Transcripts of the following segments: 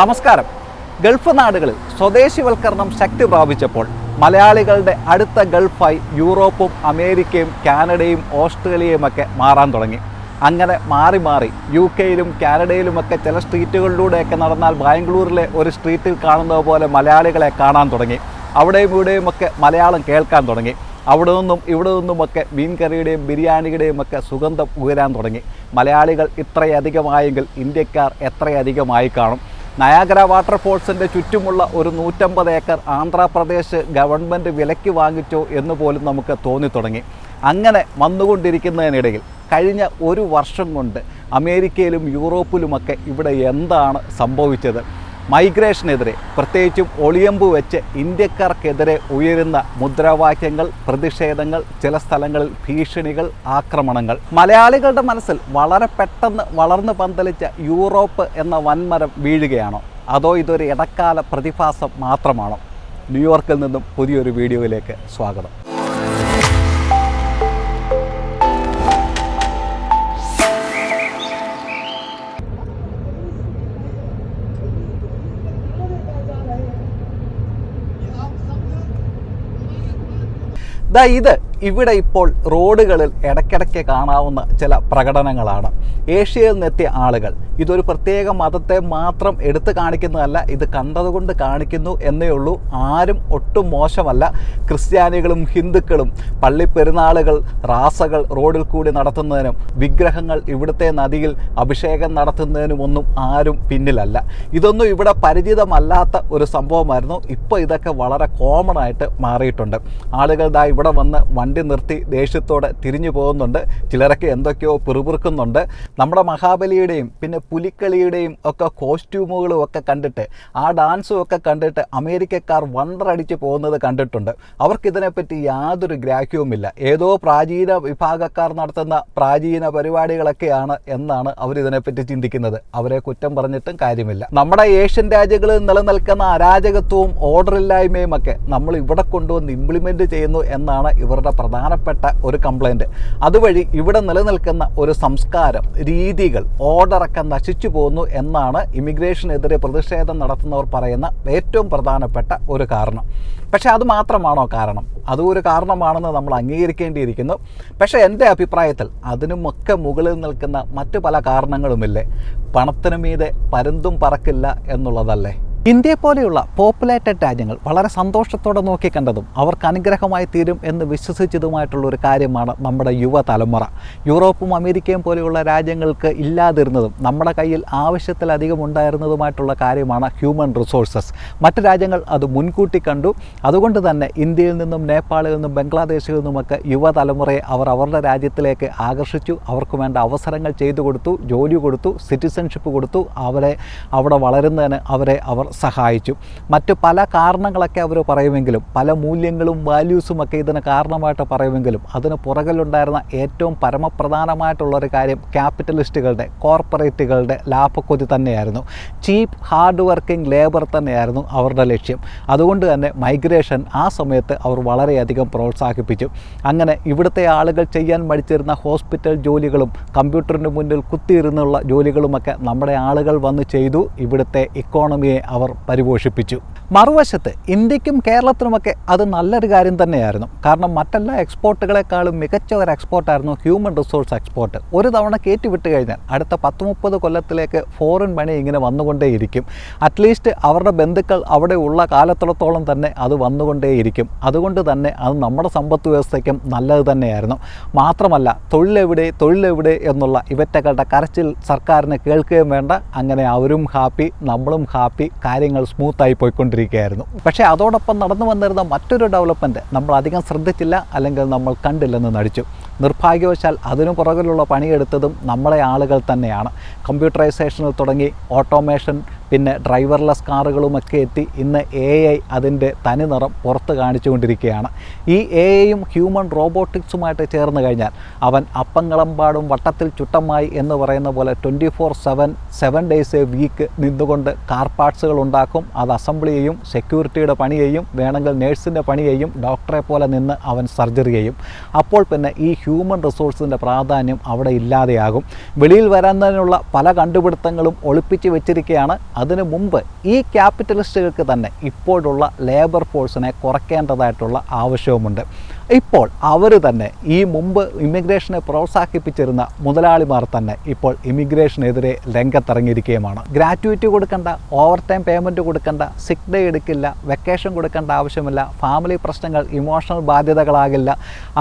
നമസ്കാരം. ഗൾഫ് നാടുകളിൽ സ്വദേശിവൽക്കരണം ശക്തി പ്രാപിച്ചപ്പോൾ മലയാളികളുടെ അടുത്ത ഗൾഫായി യൂറോപ്പും അമേരിക്കയും കാനഡയും ഓസ്ട്രേലിയയുമൊക്കെ മാറാൻ തുടങ്ങി. അങ്ങനെ മാറി മാറി യു കെയിലും കാനഡയിലുമൊക്കെ ചില സ്ട്രീറ്റുകളിലൂടെയൊക്കെ നടന്നാൽ ബാംഗ്ലൂരിലെ ഒരു സ്ട്രീറ്റിൽ കാണുന്നത് പോലെ മലയാളികളെ കാണാൻ തുടങ്ങി. അവിടെയും ഇവിടെയുമൊക്കെ മലയാളം കേൾക്കാൻ തുടങ്ങി. അവിടെ നിന്നും ഇവിടെ നിന്നുമൊക്കെ മീൻകറിയുടെയും ബിരിയാണിയുടെയും ഒക്കെ സുഗന്ധം ഉയരാൻ തുടങ്ങി. മലയാളികൾ ഇത്രയധികമായെങ്കിൽ ഇന്ത്യക്കാർ എത്രയധികമായി കാണും? നയാഗര വാട്ടർഫോൾസിന്റെ ചുറ്റുമുള്ള ഒരു നൂറ്റമ്പത് ഏക്കർ ആന്ധ്രാപ്രദേശ് ഗവൺമെന്റ് വിലയ്ക്ക് വാങ്ങിച്ചോ എന്ന് പോലും നമുക്ക് തോന്നി തുടങ്ങി. അങ്ങനെ വന്നുകൊണ്ടിരിക്കുന്നതിനിടയിൽ കഴിഞ്ഞ ഒരു വർഷം കൊണ്ട് അമേരിക്കയിലും യൂറോപ്പിലുമൊക്കെ ഇവിടെ എന്താണ് സംഭവിച്ചത്? മൈഗ്രേഷനെതിരെ പ്രത്യേകിച്ചും ഒളിയമ്പ് വെച്ച് ഇന്ത്യക്കാർക്കെതിരെ ഉയരുന്ന മുദ്രാവാക്യങ്ങൾ പ്രതിഷേധങ്ങൾ ചില സ്ഥലങ്ങളിൽ ഭീഷണികൾ ആക്രമണങ്ങൾ. മലയാളികളുടെ മനസ്സിൽ വളരെ പെട്ടെന്ന് വളർന്നു പന്തലിച്ച യൂറോപ്പ് എന്ന വൻമരം വീഴുകയാണോ. അതോ ഇതൊരു ഇടക്കാല പ്രതിഭാസം മാത്രമാണോ? ന്യൂയോർക്കിൽ നിന്നും പുതിയൊരു വീഡിയോയിലേക്ക് സ്വാഗതം. ദാ ഇത്. ഇവിടെ ഇപ്പോൾ റോഡുകളിൽ ഇടയ്ക്കിടയ്ക്ക് കാണാവുന്ന ചില പ്രകടനങ്ങളാണ്. ഏഷ്യയിൽ നിന്നെത്തിയ ആളുകൾ. ഇതൊരു പ്രത്യേക മതത്തെ മാത്രം എടുത്തു കാണിക്കുന്നതല്ല ഇത് കണ്ടതുകൊണ്ട് കാണിക്കുന്നു എന്നേ ഉള്ളൂ. ആരും ഒട്ടും മോശമല്ല. ക്രിസ്ത്യാനികളും ഹിന്ദുക്കളും പള്ളി പെരുന്നാളുകൾ റാസകൾ റോഡിൽ കൂടി നടത്തുന്നതിനും വിഗ്രഹങ്ങൾ ഇവിടുത്തെ നദിയിൽ അഭിഷേകം നടത്തുന്നതിനും ഒന്നും ആരും പിന്നിലല്ല. ഇതൊന്നും ഇവിടെ പരിചിതമല്ലാത്ത ഒരു സംഭവമായിരുന്നു. ഇപ്പോൾ ഇതൊക്കെ വളരെ കോമൺ ആയിട്ട് മാറിയിട്ടുണ്ട്. ആളുകൾ ദാ ഇവിടെ വന്ന് വണ്ടി നിർത്തി ദേഷ്യത്തോടെ തിരിഞ്ഞു പോകുന്നുണ്ട്. ചിലരൊക്കെ എന്തൊക്കെയോ പിറുപിറുക്കുന്നുണ്ട്. നമ്മുടെ മഹാബലിയുടെയും പിന്നെ പുലിക്കളിയുടെയും ഒക്കെ കോസ്റ്റ്യൂമുകളും ഒക്കെ കണ്ടിട്ട് ആ ഡാൻസും ഒക്കെ കണ്ടിട്ട് അമേരിക്കക്കാർ വണ്ടറടിച്ച് പോകുന്നത് കണ്ടിട്ടുണ്ട്. അവർക്കിതിനെപ്പറ്റി യാതൊരു ഗ്രാഹ്യവുമില്ല. ഏതോ പ്രാചീന വിഭാഗക്കാർ നടത്തുന്ന പ്രാചീന പരിപാടികളൊക്കെയാണ് എന്നാണ് അവരിതിനെപ്പറ്റി ചിന്തിക്കുന്നത്. അവരെ കുറ്റം പറഞ്ഞിട്ടും കാര്യമില്ല. നമ്മുടെ ഏഷ്യൻ രാജ്യങ്ങളിൽ നിലനിൽക്കുന്ന അരാജകത്വവും ഓർഡറില്ലായ്മയും ഒക്കെ നമ്മൾ ഇവിടെ കൊണ്ടുവന്ന് ഇംപ്ലിമെന്റ് ചെയ്യുന്നു എന്നാണ് ഇവരുടെ പ്രധാനപ്പെട്ട ഒരു കംപ്ലൈന്റ് അതുവഴി ഇവിടെ നിലനിൽക്കുന്ന ഒരു സംസ്കാരം രീതികൾ ഓർഡറൊക്കെ നശിച്ചു പോകുന്നു എന്നാണ് ഇമിഗ്രേഷനെതിരെ പ്രതിഷേധം നടത്തുന്നവർ പറയുന്ന ഏറ്റവും പ്രധാനപ്പെട്ട ഒരു കാരണം. പക്ഷേ അത് മാത്രമാണോ കാരണം? അതും ഒരു കാരണമാണെന്ന് നമ്മൾ അംഗീകരിക്കേണ്ടിയിരിക്കുന്നു. പക്ഷേ എന്റെ അഭിപ്രായത്തിൽ അതിനുമൊക്കെ മുകളിൽ നിൽക്കുന്ന മറ്റു പല കാരണങ്ങളുമില്ലേ? പണത്തിനു മീതെ പരുന്തും പറക്കില്ല എന്നുള്ളതല്ലേ? ഇന്ത്യയെ പോലെയുള്ള പോപ്പുലേറ്റഡ് രാജ്യങ്ങൾ വളരെ സന്തോഷത്തോടെ നോക്കിക്കണ്ടതും അവർക്ക് അനുഗ്രഹമായി തീരും എന്ന് വിശ്വസിച്ചതുമായിട്ടുള്ള ഒരു കാര്യമാണ് നമ്മുടെ യുവതലമുറ. യൂറോപ്പും അമേരിക്കയും പോലെയുള്ള രാജ്യങ്ങൾക്ക് ഇല്ലാതിരുന്നതും നമ്മുടെ കയ്യിൽ ആവശ്യത്തിലധികം ഉണ്ടായിരുന്നതുമായിട്ടുള്ള കാര്യമാണ് ഹ്യൂമൻ റിസോഴ്സസ് മറ്റ് രാജ്യങ്ങൾ അത് മുൻകൂട്ടി കണ്ടു. അതുകൊണ്ട് തന്നെ ഇന്ത്യയിൽ നിന്നും നേപ്പാളിൽ നിന്നും ബംഗ്ലാദേശിൽ നിന്നുമൊക്കെ യുവതലമുറയെ അവർ അവരുടെ രാജ്യത്തിലേക്ക് ആകർഷിച്ചു. അവർക്ക് വേണ്ട അവസരങ്ങൾ ചെയ്തു കൊടുത്തു ജോലി കൊടുത്തു സിറ്റിസൺഷിപ്പ് കൊടുത്തു. അവരെ അവിടെ വളരുന്നതിന് അവരെ അവർ സഹായിച്ചു. മറ്റ് പല കാരണങ്ങളൊക്കെ അവർ പറയുമെങ്കിലും പല മൂല്യങ്ങളും വാല്യൂസും ഒക്കെ ഇതിന് കാരണമായിട്ട് പറയുമെങ്കിലും അതിന് പുറകിലുണ്ടായിരുന്ന ഏറ്റവും പരമപ്രധാനമായിട്ടുള്ള ഒരു കാര്യം ക്യാപിറ്റലിസ്റ്റുകളുടെ കോർപ്പറേറ്റുകളുടെ ലാഭക്കൊതി തന്നെയായിരുന്നു. ചീപ്പ് ഹാർഡ് വർക്കിംഗ് ലേബർ തന്നെയായിരുന്നു അവരുടെ ലക്ഷ്യം. അതുകൊണ്ട് തന്നെ മൈഗ്രേഷൻ ആ സമയത്ത് അവർ വളരെയധികം പ്രോത്സാഹിപ്പിച്ചു. അങ്ങനെ ഇവിടുത്തെ ആളുകൾ ചെയ്യാൻ മടിച്ചിരുന്ന ഹോസ്പിറ്റൽ ജോലികളും കമ്പ്യൂട്ടറിന് മുന്നിൽ കുത്തിയിരുന്നുള്ള ജോലികളുമൊക്കെ നമ്മുടെ ആളുകൾ വന്ന് ചെയ്തു. ഇവിടുത്തെ ഇക്കോണമിയെ അവർ പരിപോഷിപ്പിച്ചു. മറുവശത്ത് ഇന്ത്യക്കും കേരളത്തിനുമൊക്കെ അത് നല്ലൊരു കാര്യം തന്നെയായിരുന്നു. കാരണം മറ്റെല്ലാ എക്സ്പോർട്ടുകളെക്കാളും മികച്ച ഒരു എക്സ്പോർട്ടായിരുന്നു ഹ്യൂമൻ റിസോഴ്സ് എക്സ്പോർട്ട്. ഒരു തവണ കയറ്റിവിട്ട് കഴിഞ്ഞാൽ അടുത്ത പത്ത് മുപ്പത് കൊല്ലത്തിലേക്ക് ഫോറിൻ മണി ഇങ്ങനെ വന്നുകൊണ്ടേയിരിക്കും. അറ്റ്ലീസ്റ്റ് അവരുടെ ബന്ധുക്കൾ അവിടെ ഉള്ള കാലത്തോളത്തോളം തന്നെ അത് വന്നുകൊണ്ടേയിരിക്കും. അതുകൊണ്ട് തന്നെ അത് നമ്മുടെ സമ്പത്ത് വ്യവസ്ഥയ്ക്കും നല്ലത് തന്നെയായിരുന്നു. മാത്രമല്ല തൊഴിലെവിടെ തൊഴിലെവിടെ എന്നുള്ള ഇവറ്റകളുടെ കരച്ചിൽ സർക്കാരിനെ കേൾക്കുകയും വേണ്ട. അങ്ങനെ അവരും ഹാപ്പി നമ്മളും ഹാപ്പി കാര്യങ്ങൾ സ്മൂത്തായി പോയിക്കൊണ്ടിരിക്കുകയായിരുന്നു. പക്ഷേ അതോടൊപ്പം നടന്നു വന്നിരുന്ന മറ്റൊരു ഡെവലപ്മെന്റ് നമ്മൾ അധികം ശ്രദ്ധിച്ചില്ല അല്ലെങ്കിൽ നമ്മൾ കണ്ടില്ലെന്ന് നടിച്ചു. നിർഭാഗ്യവശാൽ അതിനു പുറകിലുള്ള പണിയെടുത്തതും നമ്മളെ ആളുകൾ തന്നെയാണ്. കമ്പ്യൂട്ടറൈസേഷനിൽ തുടങ്ങി ഓട്ടോമേഷൻ പിന്നെ ഡ്രൈവർലെസ് കാറുകളുമൊക്കെ എത്തി ഇന്ന് എ ഐ അതിന്റെ തനി നിറം പുറത്ത് കാണിച്ചുകൊണ്ടിരിക്കുകയാണ്. ഈ എ ഐയും ഹ്യൂമൻ റോബോട്ടിക്സുമായിട്ട് ചേർന്ന് കഴിഞ്ഞാൽ അവൻ അപ്പങ്ങളമ്പാടും വട്ടത്തിൽ ചുട്ടമായി എന്ന് പറയുന്ന പോലെ twenty four seven seven days a week നിന്നുകൊണ്ട് കാർ പാർട്സുകൾ ഉണ്ടാക്കും. അത് അസംബ്ലി ചെയ്യും സെക്യൂരിറ്റിയുടെ പണി ചെയ്യും വേണമെങ്കിൽ നേഴ്സിന്റെ പണി ചെയ്യും ഡോക്ടറെ പോലെ നിന്ന് അവൻ സർജറി ചെയ്യും. അപ്പോൾ പിന്നെ ഈ ഹ്യൂമൻ റിസോഴ്സിന്റെ പ്രാധാന്യം അവിടെ ഇല്ലാതെയാകും. വെളിയിൽ വരാനുള്ള പല കണ്ടുപിടുത്തങ്ങളും ഒളിപ്പിച്ച് വെച്ചിരിക്കുകയാണ് അതിനു മുമ്പ് ഈ ക്യാപിറ്റലിസ്റ്റുകൾക്ക് തന്നെ ഇപ്പോഴുള്ള ലേബർ ഫോഴ്സിനെ കുറയ്ക്കേണ്ടതായിട്ടുള്ള ആവശ്യവുമുണ്ട്. ഇപ്പോൾ അവർ തന്നെ ഈ മുമ്പ് ഇമിഗ്രേഷനെ പ്രോത്സാഹിപ്പിച്ചിരുന്ന മുതലാളിമാർ തന്നെ ഇപ്പോൾ ഇമിഗ്രേഷനെതിരെ രംഗത്തിറങ്ങിയിരിക്കുകയുമാണ്. ഗ്രാറ്റുവിറ്റി കൊടുക്കേണ്ട ഓവർ ടൈം പേയ്മെന്റ് കൊടുക്കേണ്ട സിക്ക് ഡേ എടുക്കില്ല വെക്കേഷൻ കൊടുക്കേണ്ട ആവശ്യമില്ല ഫാമിലി പ്രശ്നങ്ങൾ ഇമോഷണൽ ബാധ്യതകളാകില്ല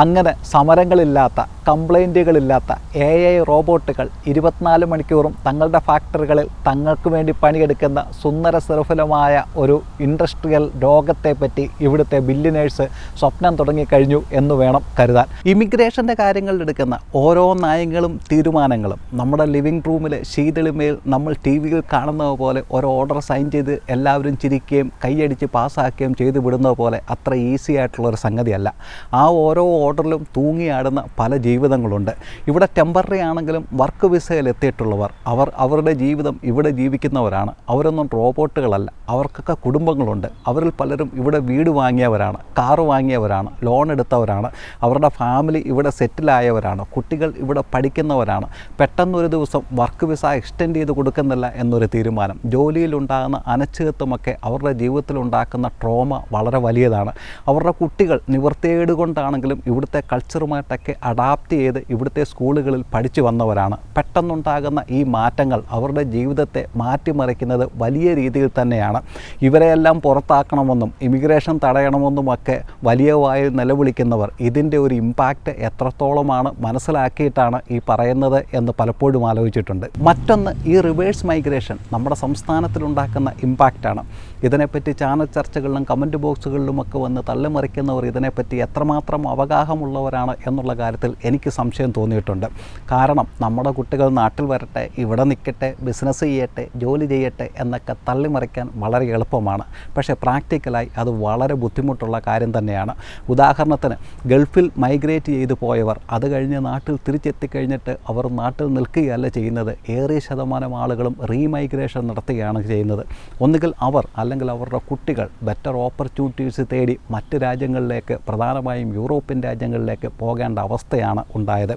അങ്ങനെ സമരങ്ങളില്ലാത്ത കംപ്ലൈന്റുകളില്ലാത്ത എ ഐ റോബോട്ടുകൾ ഇരുപത്തിനാല് മണിക്കൂറും തങ്ങളുടെ ഫാക്ടറികളിൽ തങ്ങൾക്ക് വേണ്ടി പണിയെടുക്കുന്ന സുന്ദര സുരഫലമായ ഒരു ഇൻഡസ്ട്രിയൽ ലോകത്തെപ്പറ്റി ഇവിടുത്തെ ബില്ലിനേഴ്സ് സ്വപ്നം തുടങ്ങിക്കഴിഞ്ഞു. എന്ന് വേണം കരുതാൻ. ഇമിഗ്രേഷന്റെ കാര്യങ്ങളിലെടുക്കുന്ന ഓരോ നയങ്ങളും തീരുമാനങ്ങളും നമ്മുടെ ലിവിംഗ് റൂമിൽ ശീതളിമയിൽ നമ്മൾ ടി വിയിൽ കാണുന്നത് പോലെ ഒരു ഓർഡർ സൈൻ ചെയ്ത് എല്ലാവരും ചിരിക്കുകയും കൈയടിച്ച് പാസ്സാക്കുകയും ചെയ്തു വിടുന്നത് പോലെ അത്ര ഈസി ആയിട്ടുള്ള ഒരു സംഗതിയല്ല. ആ ഓരോ ഓർഡറിലും തൂങ്ങിയാടുന്ന പല ജീവിതങ്ങളുണ്ട്. ഇവിടെ ടെമ്പററി ആണെങ്കിലും വർക്ക് വിസയിൽ എത്തിയിട്ടുള്ളവർ അവർ അവരുടെ ജീവിതം ഇവിടെ ജീവിക്കുന്നവരാണ്. അവരൊന്നും റോബോട്ടുകളല്ല അവർക്കൊക്കെ കുടുംബങ്ങളുണ്ട്. അവരിൽ പലരും ഇവിടെ വീട് വാങ്ങിയവരാണ് കാറ് വാങ്ങിയവരാണ് ലോൺ എടുത്തവരാണ് അവരുടെ ഫാമിലി ഇവിടെ സെറ്റിലായവരാണ് കുട്ടികൾ ഇവിടെ പഠിക്കുന്നവരാണ്. പെട്ടെന്നൊരു ദിവസം വർക്ക് വിസ എക്സ്റ്റെൻഡ് ചെയ്ത് കൊടുക്കുന്നില്ല എന്നൊരു തീരുമാനം. ജോലിയിലുണ്ടാകുന്ന അനിശ്ചിതത്വമൊക്കെ അവരുടെ ജീവിതത്തിലുണ്ടാക്കുന്ന ട്രോമ വളരെ വലിയതാണ്. അവരുടെ കുട്ടികൾ നിവൃത്തിയേട് കൊണ്ടാണെങ്കിലും ഇവിടുത്തെ കൾച്ചറുമായിട്ടൊക്കെ അഡാപ്റ്റ് ചെയ്ത് ഇവിടുത്തെ സ്കൂളുകളിൽ പഠിച്ചു വന്നവരാണ്. പെട്ടെന്നുണ്ടാകുന്ന ഈ മാറ്റങ്ങൾ അവരുടെ ജീവിതത്തെ മാറ്റിമറിക്കുന്നത് വലിയ രീതിയിൽ തന്നെയാണ്. ഇവരെയെല്ലാം പുറത്താക്കണമെന്നും ഇമിഗ്രേഷൻ തടയണമെന്നുമൊക്കെ വലിയ വായിൽ നിലവിളിക്കുന്നവർ ഇതിന്റെ ഒരു ഇമ്പാക്റ്റ് എത്രത്തോളമാണ് മനസ്സിലാക്കിയിട്ടാണ് ഈ പറയുന്നത് എന്ന് പലപ്പോഴും ആലോചിച്ചിട്ടുണ്ട്. മറ്റൊന്ന് ഈ റിവേഴ്സ് മൈഗ്രേഷൻ നമ്മുടെ സംസ്ഥാനത്തിലുണ്ടാക്കുന്ന ഇമ്പാക്റ്റാണ് ഇതിനെപ്പറ്റി ചാനൽ ചർച്ചകളിലും കമന്റ് ബോക്സുകളിലുമൊക്കെ വന്ന് തള്ളിമറിക്കുന്നവർ ഇതിനെപ്പറ്റി എത്രമാത്രം അവഗാഹമുള്ളവരാണ് എന്നുള്ള കാര്യത്തിൽ എനിക്ക് സംശയം തോന്നിയിട്ടുണ്ട്. കാരണം നമ്മുടെ കുട്ടികൾ നാട്ടിൽ വരട്ടെ ഇവിടെ നിൽക്കട്ടെ ബിസിനസ് ചെയ്യട്ടെ ജോലി ചെയ്യട്ടെ എന്നൊക്കെ തള്ളിമറിക്കാൻ വളരെ എളുപ്പമാണ്. പക്ഷേ പ്രാക്ടിക്കലായി അത് വളരെ ബുദ്ധിമുട്ടുള്ള കാര്യം തന്നെയാണ്. ഉദാഹരണത്തിന് ഗൾഫിൽ മൈഗ്രേറ്റ് ചെയ്തു പോയവർ അത് കഴിഞ്ഞ് നാട്ടിൽ തിരിച്ചെത്തിക്കഴിഞ്ഞിട്ട് അവർ നാട്ടിൽ നിൽക്കുകയല്ല ചെയ്യുന്നത്. ഏറെ ശതമാനം ആളുകളും റീമൈഗ്രേഷൻ നടത്തുകയാണ് ചെയ്യുന്നത്. ഒന്നുകിൽ അവർ അല്ലെങ്കിൽ അവരുടെ കുട്ടികൾ ബെറ്റർ ഓപ്പർച്യൂണിറ്റീസ് തേടി മറ്റ് രാജ്യങ്ങളിലേക്ക് പ്രധാനമായും യൂറോപ്യൻ രാജ്യങ്ങളിലേക്ക് പോകേണ്ട അവസ്ഥയാണ് ഉണ്ടായത്.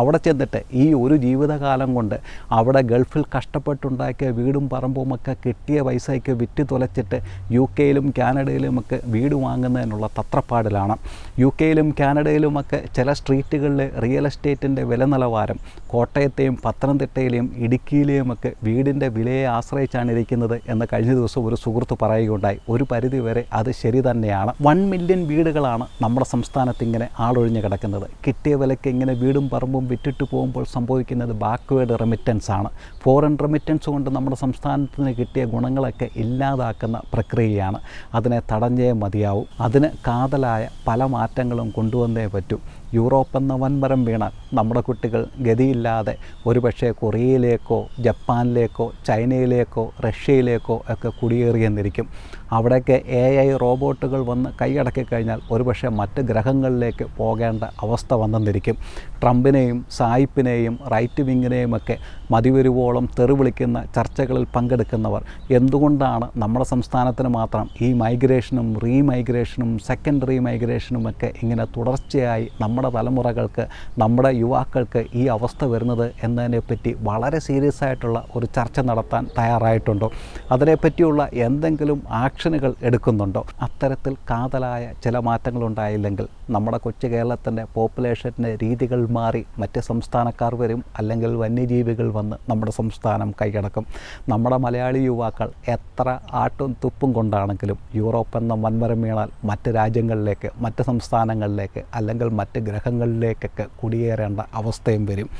അവിടെ ചെന്നിട്ട് ഈ ഒരു ജീവിതകാലം കൊണ്ട് അവിടെ ഗൾഫിൽ കഷ്ടപ്പെട്ടുണ്ടാക്കിയ വീടും പറമ്പും ഒക്കെ കിട്ടിയ പൈസയ്ക്ക് വിറ്റ് തുലച്ചിട്ട് യു കെയിലും കാനഡയിലുമൊക്കെ വീട് വാങ്ങുന്നതിനുള്ള തത്രപ്പാടിലാണ്. യു കെയിലും കാനഡയിലുമൊക്കെ ചില സ്ട്രീറ്റുകളിലെ റിയൽ എസ്റ്റേറ്റിന്റെ വില നിലവാരം കോട്ടയത്തെയും പത്തനംതിട്ടയിലെയും ഇടുക്കിയിലെയുമൊക്കെ വീടിന്റെ വിലയെ ആശ്രയിച്ചാണ് ഇരിക്കുന്നത് എന്ന് കഴിഞ്ഞ ദിവസം ഒരു സുഹൃത്ത് പറയുകയുണ്ടായി. ഒരു പരിധി വരെ അത് ശരി തന്നെയാണ്. വൺ മില്യൺ വീടുകളാണ് നമ്മുടെ സംസ്ഥാനത്ത് ഇങ്ങനെ ആളൊഴിഞ്ഞ് കിടക്കുന്നത്. കിട്ടിയ വിലയ്ക്ക് ഇങ്ങനെ വീടും പറമ്പും വിറ്റിട്ട് പോകുമ്പോൾ സംഭവിക്കുന്നത് ബാക്ക്വേഡ് റെമിറ്റൻസ് ആണ്. ഫോറിൻ റെമിറ്റൻസ് കൊണ്ട് നമ്മുടെ സംസ്ഥാനത്തിന് കിട്ടിയ ഗുണങ്ങളൊക്കെ ഇല്ലാതാക്കുന്ന പ്രക്രിയയാണ്. അതിനെ തടഞ്ഞേ മതിയാവും. അതിന് കാതലായ പല മാറ്റങ്ങളും കൊണ്ടുവന്നേ പറ്റൂ. യൂറോപ്പ് എന്ന വൻമരം വീണാൽ നമ്മുടെ കുട്ടികൾ ഗതിയില്ലാതെ ഒരുപക്ഷെ കൊറിയയിലേക്കോ ജപ്പാനിലേക്കോ ചൈനയിലേക്കോ റഷ്യയിലേക്കോ ഒക്കെ കുടിയേറിയെന്നിരിക്കും അവിടെയൊക്കെ എ ഐ റോബോട്ടുകൾ വന്ന് കൈയടക്കി കഴിഞ്ഞാൽ ഒരുപക്ഷെ മറ്റ് ഗ്രഹങ്ങളിലേക്ക് പോകേണ്ട അവസ്ഥ വന്നെന്നിരിക്കും. ട്രംപിനെയും സായിപ്പിനെയും റൈറ്റ് വിങ്ങിനെയും ഒക്കെ മതിവരുവോളം തെറിവിളിക്കുന്ന ചർച്ചകളിൽ പങ്കെടുക്കുന്നവർ. എന്തുകൊണ്ടാണ് നമ്മുടെ സംസ്ഥാനത്തിന് മാത്രം ഈ മൈഗ്രേഷനും റീമൈഗ്രേഷനും സെക്കൻഡറി മൈഗ്രേഷനും ഒക്കെ ഇങ്ങനെ തുടർച്ചയായി നമ്മുടെ തലമുറകൾക്ക് നമ്മുടെ യുവാക്കൾക്ക് ഈ അവസ്ഥ വരുന്നത് എന്നതിനെപ്പറ്റി വളരെ സീരിയസ് ആയിട്ടുള്ള ഒരു ചർച്ച നടത്താൻ തയ്യാറായിട്ടുണ്ടോ. അതിനെപ്പറ്റിയുള്ള എന്തെങ്കിലും ആക്ഷനുകൾ എടുക്കുന്നുണ്ടോ? അത്തരത്തിൽ കാതലായ ചില മാറ്റങ്ങൾ ഉണ്ടായില്ലെങ്കിൽ നമ്മുടെ കൊച്ചു കേരളത്തിന്റെ പോപ്പുലേഷന്റെ രീതികൾ മാറി മറ്റ് സംസ്ഥാനക്കാർ വരും അല്ലെങ്കിൽ വന്യജീവികൾ വന്ന് നമ്മുടെ സംസ്ഥാനം കൈയടക്കും. നമ്മുടെ മലയാളി യുവാക്കൾ എത്ര ആട്ടും തുപ്പും കൊണ്ടാണെങ്കിലും യൂറോപ്പ് എന്ന വൻമരം വീണാൽ മറ്റ് രാജ്യങ്ങളിലേക്ക് മറ്റ് സംസ്ഥാനങ്ങളിലേക്ക് അല്ലെങ്കിൽ മറ്റ് ഗ്രഹങ്ങളിലേക്കൊക്കെ കുടിയേറേണ്ട അവസ്ഥയും വരും.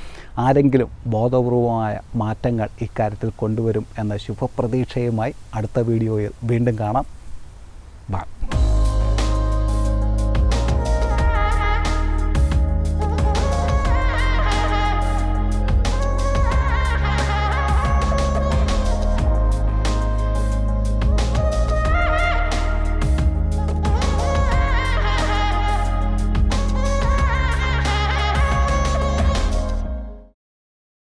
ആരെങ്കിലും ബോധപൂർവമായ മാറ്റങ്ങൾ ഇക്കാര്യത്തിൽ കൊണ്ടുവരും എന്ന ശുഭപ്രതീക്ഷയുമായി അടുത്ത വീഡിയോയിൽ വീണ്ടും കാണാം. ബൈ.